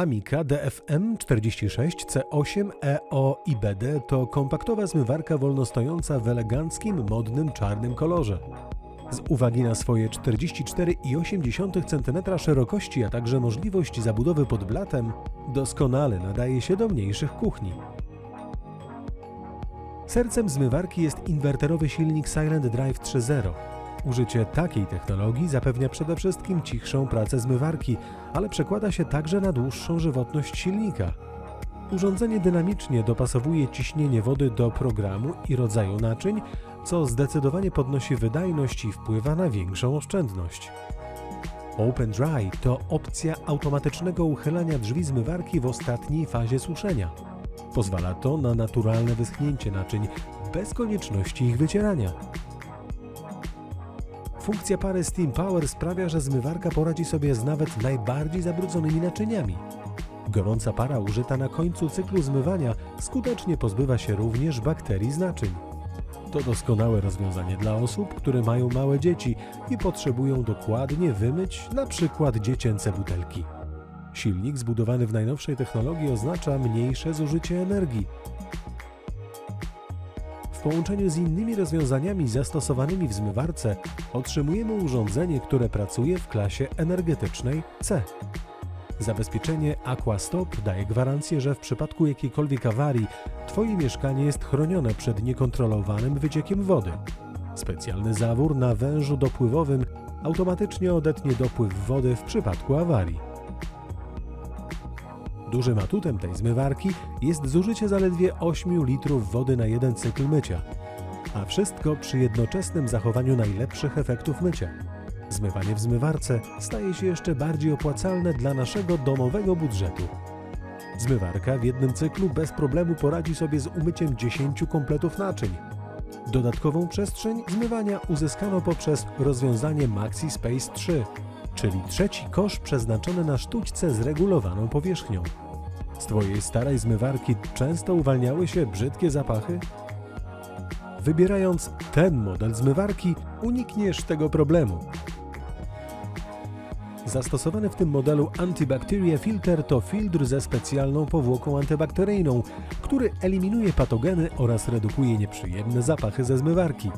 Amica DFM 46C8 EO IBD to kompaktowa zmywarka wolnostojąca w eleganckim, modnym czarnym kolorze. Z uwagi na swoje 44,8 cm szerokości, a także możliwość zabudowy pod blatem, doskonale nadaje się do mniejszych kuchni. Sercem zmywarki jest inwerterowy silnik Silent Drive 3.0. Użycie takiej technologii zapewnia przede wszystkim cichszą pracę zmywarki, ale przekłada się także na dłuższą żywotność silnika. Urządzenie dynamicznie dopasowuje ciśnienie wody do programu i rodzaju naczyń, co zdecydowanie podnosi wydajność i wpływa na większą oszczędność. Open Dry to opcja automatycznego uchylania drzwi zmywarki w ostatniej fazie suszenia. Pozwala to na naturalne wyschnięcie naczyń bez konieczności ich wycierania. Funkcja pary Steam Power sprawia, że zmywarka poradzi sobie z nawet najbardziej zabrudzonymi naczyniami. Gorąca para użyta na końcu cyklu zmywania skutecznie pozbywa się również bakterii z naczyń. To doskonałe rozwiązanie dla osób, które mają małe dzieci i potrzebują dokładnie wymyć przykład dziecięce butelki. Silnik zbudowany w najnowszej technologii oznacza mniejsze zużycie energii. W połączeniu z innymi rozwiązaniami zastosowanymi w zmywarce otrzymujemy urządzenie, które pracuje w klasie energetycznej C. Zabezpieczenie Aquastop daje gwarancję, że w przypadku jakiejkolwiek awarii Twoje mieszkanie jest chronione przed niekontrolowanym wyciekiem wody. Specjalny zawór na wężu dopływowym automatycznie odetnie dopływ wody w przypadku awarii. Dużym atutem tej zmywarki jest zużycie zaledwie 8 litrów wody na jeden cykl mycia, a wszystko przy jednoczesnym zachowaniu najlepszych efektów mycia. Zmywanie w zmywarce staje się jeszcze bardziej opłacalne dla naszego domowego budżetu. Zmywarka w jednym cyklu bez problemu poradzi sobie z umyciem 10 kompletów naczyń. Dodatkową przestrzeń zmywania uzyskano poprzez rozwiązanie Maxi Space 3, czyli trzeci kosz przeznaczony na sztućce z regulowaną powierzchnią. Z Twojej starej zmywarki często uwalniały się brzydkie zapachy? Wybierając ten model zmywarki, unikniesz tego problemu. Zastosowany w tym modelu Antibacteria Filter to filtr ze specjalną powłoką antybakteryjną, który eliminuje patogeny oraz redukuje nieprzyjemne zapachy ze zmywarki.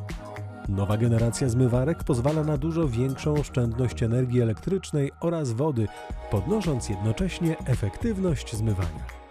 Nowa generacja zmywarek pozwala na dużo większą oszczędność energii elektrycznej oraz wody, podnosząc jednocześnie efektywność zmywania.